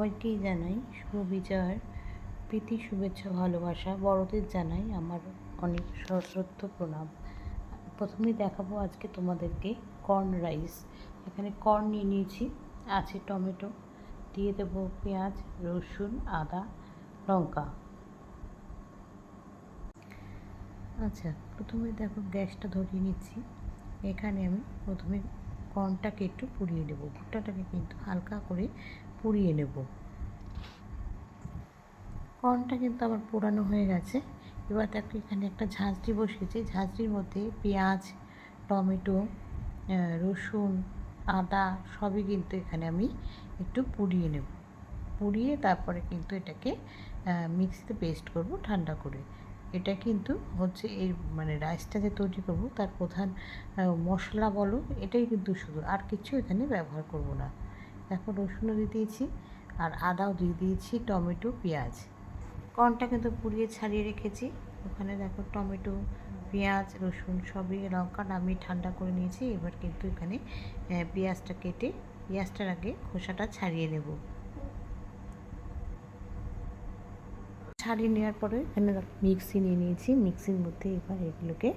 সবাইকেই জানাই শুভ বিজয়ের প্রীতি, শুভেচ্ছা, ভালোবাসা। বড়দের জানাই আমার অনেক সশ্রদ্ধ প্রণাম। প্রথমেই দেখাবো আজকে তোমাদেরকে কর্ন রাইস এখানে কর্ন নিয়ে নিয়েছি। আছে টমেটো, দিয়ে দেবো পেঁয়াজ, রসুন, আদা, লঙ্কা। আচ্ছা প্রথমে দেখো গ্যাসটা ধরিয়ে নিচ্ছি। এখানে আমি প্রথমে কর্নটাকে একটু পুড়িয়ে নেব ভুট্টাটাকে কিন্তু হালকা করে পুড়িয়ে নেব। কর্নটা কিন্তু আমার পোড়ানো হয়ে গেছে। এবার দেখো এখানে একটা ঝাঁঝরি বসিয়েছি। ঝাঁঝরির মধ্যে পেঁয়াজ, টমেটো রসুন, আদা সবই কিন্তু এখানে আমি একটু পুড়িয়ে নেব। পুড়িয়ে তারপরে কিন্তু এটাকে মিক্সিতে পেস্ট করব ঠান্ডা করে। এটা কিন্তু হচ্ছে এই মানে রাইসটা যে তৈরি করব, তার প্রধান মশলা বলো, এটাই কিন্তু শুধু। আর কিছু এখানে ব্যবহার করব না। এখন রসুনও দিয়ে দিয়েছি আর আদাও দিয়ে দিয়েছি, টমেটো, পেঁয়াজ। কর্নটা কিন্তু পুড়িয়ে ছাড়িয়ে রেখেছি। ওখানে দেখো টমেটো, পেঁয়াজ, রসুন সবই লঙ্কা নামিয়ে ঠান্ডা করে নিয়েছি। এবার কিন্তু এখানে পেঁয়াজটা কেটে, পেঁয়াজটার আগে খোসাটা ছাড়িয়ে নেব। ছাড়িয়ে নেওয়ার পরে এখানে মিক্সি নিয়ে নিয়েছি। মিক্সির মধ্যে এবার এগুলোকে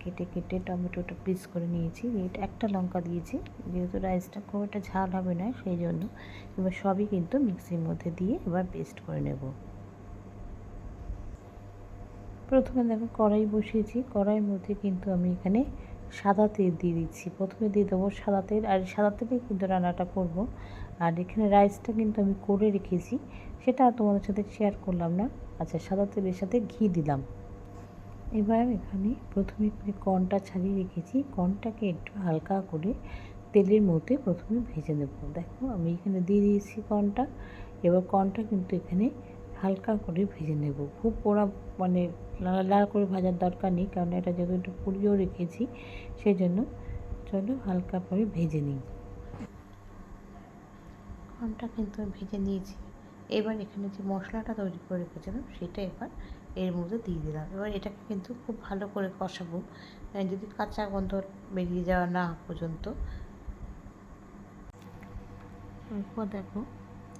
কেটে কেটে টমেটোটা পিস করে নিয়েছি। এটা একটা লঙ্কা দিয়েছি। যেহেতু রাইসটা খুব একটা ঝাল হবে না, সেই জন্য এবার সবই কিন্তু মিক্সির মধ্যে দিয়ে এবার পেস্ট করে নেব। প্রথমে দেখো কড়াই বসিয়েছি। কড়াইয়ের মধ্যে কিন্তু আমি এখানে সাদা তেল দিয়ে দিচ্ছি। প্রথমে দিয়ে দেবো সাদা তেল। আর সাদা তেলেই কিন্তু রান্নাটা করব। আর এখানে রাইসটা কিন্তু আমি করে রেখেছি। সেটা তোমাদের সাথে শেয়ার করলাম না। আচ্ছা সাদা তেলের সাথে ঘি দিলাম। এবার এখানে প্রথমে কর্নটা ছাড়িয়ে রেখেছি, কর্নটাকে একটু হালকা করে তেলের মধ্যে প্রথমে ভেজে নেব। দেখো, আমি এখানে দিয়ে দিয়েছি কর্নটা। এবার কর্নটা কিন্তু এখানে হালকা করে ভেজে নেব। খুব পোড়া মানে লাল লাল করে ভাজার দরকার নেই কারণ এটা যেহেতু একটু পুড়িয়েও রেখেছি সেই জন্য চলো হালকা করে ভেজে নিই। কর্নটা কিন্তু ভেজে নিয়েছি। এবার এখানে যে মশলাটা তৈরি করে রেখেছিলাম সেটা এবার এর মধ্যে দিয়ে দিলাম। এবার এটাকে কিন্তু খুব ভালো করে কষাবো। যদি কাঁচা গন্ধ বেরিয়ে যাওয়া না পর্যন্ত। এরপর দেখো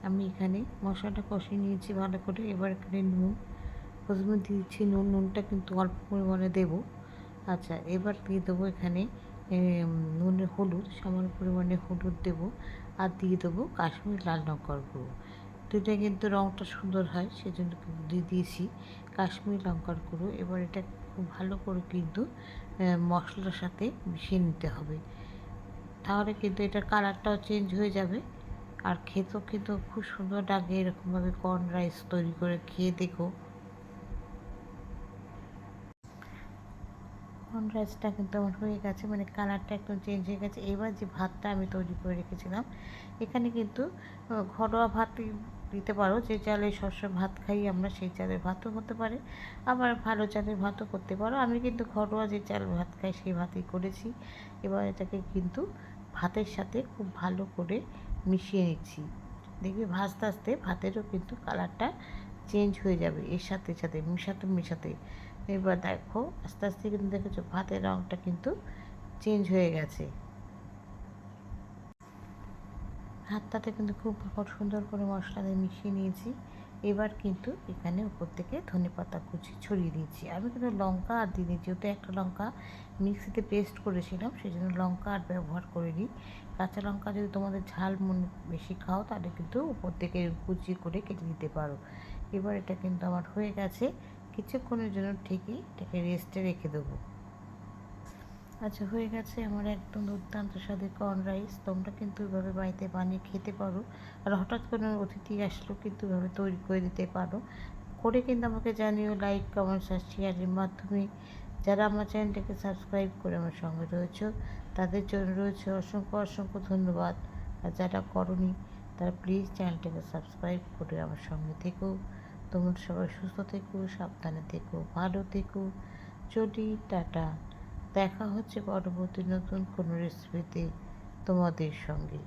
আমি এখানে মশলাটা কষিয়ে নিয়েছি ভালো করে। এবার এখানে নুন প্রথমে দিয়েছি। নুন, নুনটা কিন্তু অল্প পরিমাণে দেবো। আচ্ছা এবার দিয়ে দেবো এখানে নুনের হলুদ, সামান্য পরিমাণে হলুদ দেবো। আর দিয়ে দেবো কাশ্মীর লাল লঙ্কার গুঁড়ো। দুইটা কিন্তু রঙটা সুন্দর হয়, সেজন্য দিয়ে দিয়েছি কাশ্মীর লঙ্কার গুঁড়ো। এবার এটা খুব ভালো করে কিন্তু মশলার সাথে মিশিয়ে নিতে হবে। তাহলে কিন্তু এটার কালারটাও চেঞ্জ হয়ে যাবে। আর খেতেও কিন্তু খুব সুন্দর লাগে এরকমভাবে কর্ন রাইস তৈরি করে খেয়ে দেখো। কর্ন রাইসটা কিন্তু আমার হয়ে গেছে মানে কালারটা একদম চেঞ্জ হয়ে গেছে। এবার যে ভাতটা আমি তৈরি করে রেখেছিলাম, এখানে কিন্তু ঘরোয়া ভাত দিতে পারো, যে চালের শস্য ভাত খাই আমরা, সেই চালের ভাতও হতে পারে। আবার ভালো চালের ভাতও করতে পারো। আমি কিন্তু ঘরোয়া যে চাল ভাত খাই, সেই ভাতই করেছি। এবার এটাকে কিন্তু ভাতের সাথে খুব ভালো করে মিশিয়ে নিচ্ছি। দেখবি ভাজতে আস্তে ভাতেরও কিন্তু কালারটা চেঞ্জ হয়ে যাবে এর সাথে সাথে, মিশাতে মেশাতে। এবার দেখো, আস্তে আস্তে কিন্তু দেখেছ ভাতের রঙটা কিন্তু চেঞ্জ হয়ে গেছে। হাতটাতে কিন্তু খুব সুন্দর করে মশলা দিয়ে মিশিয়ে নিয়েছি। এবার কিন্তু এখানে উপর থেকে ধনে পাতা কুচি ছড়িয়ে দিয়েছি। আমি কিন্তু লঙ্কা আর দিই যেহেতু একটা লঙ্কা মিক্সিতে পেস্ট করেছিলাম সেই জন্য লঙ্কা আর ব্যবহার করিনি। কাঁচা লঙ্কা যদি তোমাদের ঝাল মনে বেশি খাও, তাহলে কিন্তু উপর থেকে কুচি করে কেটে দিতে পারো। এবার এটা কিন্তু আমার হয়ে গেছে, কিছুক্ষণের জন্য ঠিকই এটাকে রেস্টে রেখে দেবো। আচ্ছা হয়ে গেছে আমার একদম দুর্দান্ত স্বাদের কর্ন রাইস তোমরা কিন্তু এভাবে বাড়িতে বানিয়ে খেতে পারো। আর হঠাৎ কোনো অতিথি আসলেও কিন্তু এভাবে তৈরি করে দিতে পারো। করে কিন্তু আমাকে জানিও লাইক কমেন্টস আর শেয়ারের মাধ্যমে। যারা আমার চ্যানেলটাকে সাবস্ক্রাইব করে আমার সঙ্গে রয়েছে, তাদের জন্য রয়েছে অসংখ্য অসংখ্য ধন্যবাদ। আর যারা করনি, তারা প্লিজ চ্যানেলটাকে সাবস্ক্রাইব করে আমার সঙ্গে থেকো। তোমরা সবাই সুস্থ থেকো, সাবধানে থেকো, ভালো থেকো। চলি, টাটা। দেখা হচ্ছে পরবর্তী নতুন কোনো রেসিপিতে তোমাদের সঙ্গে।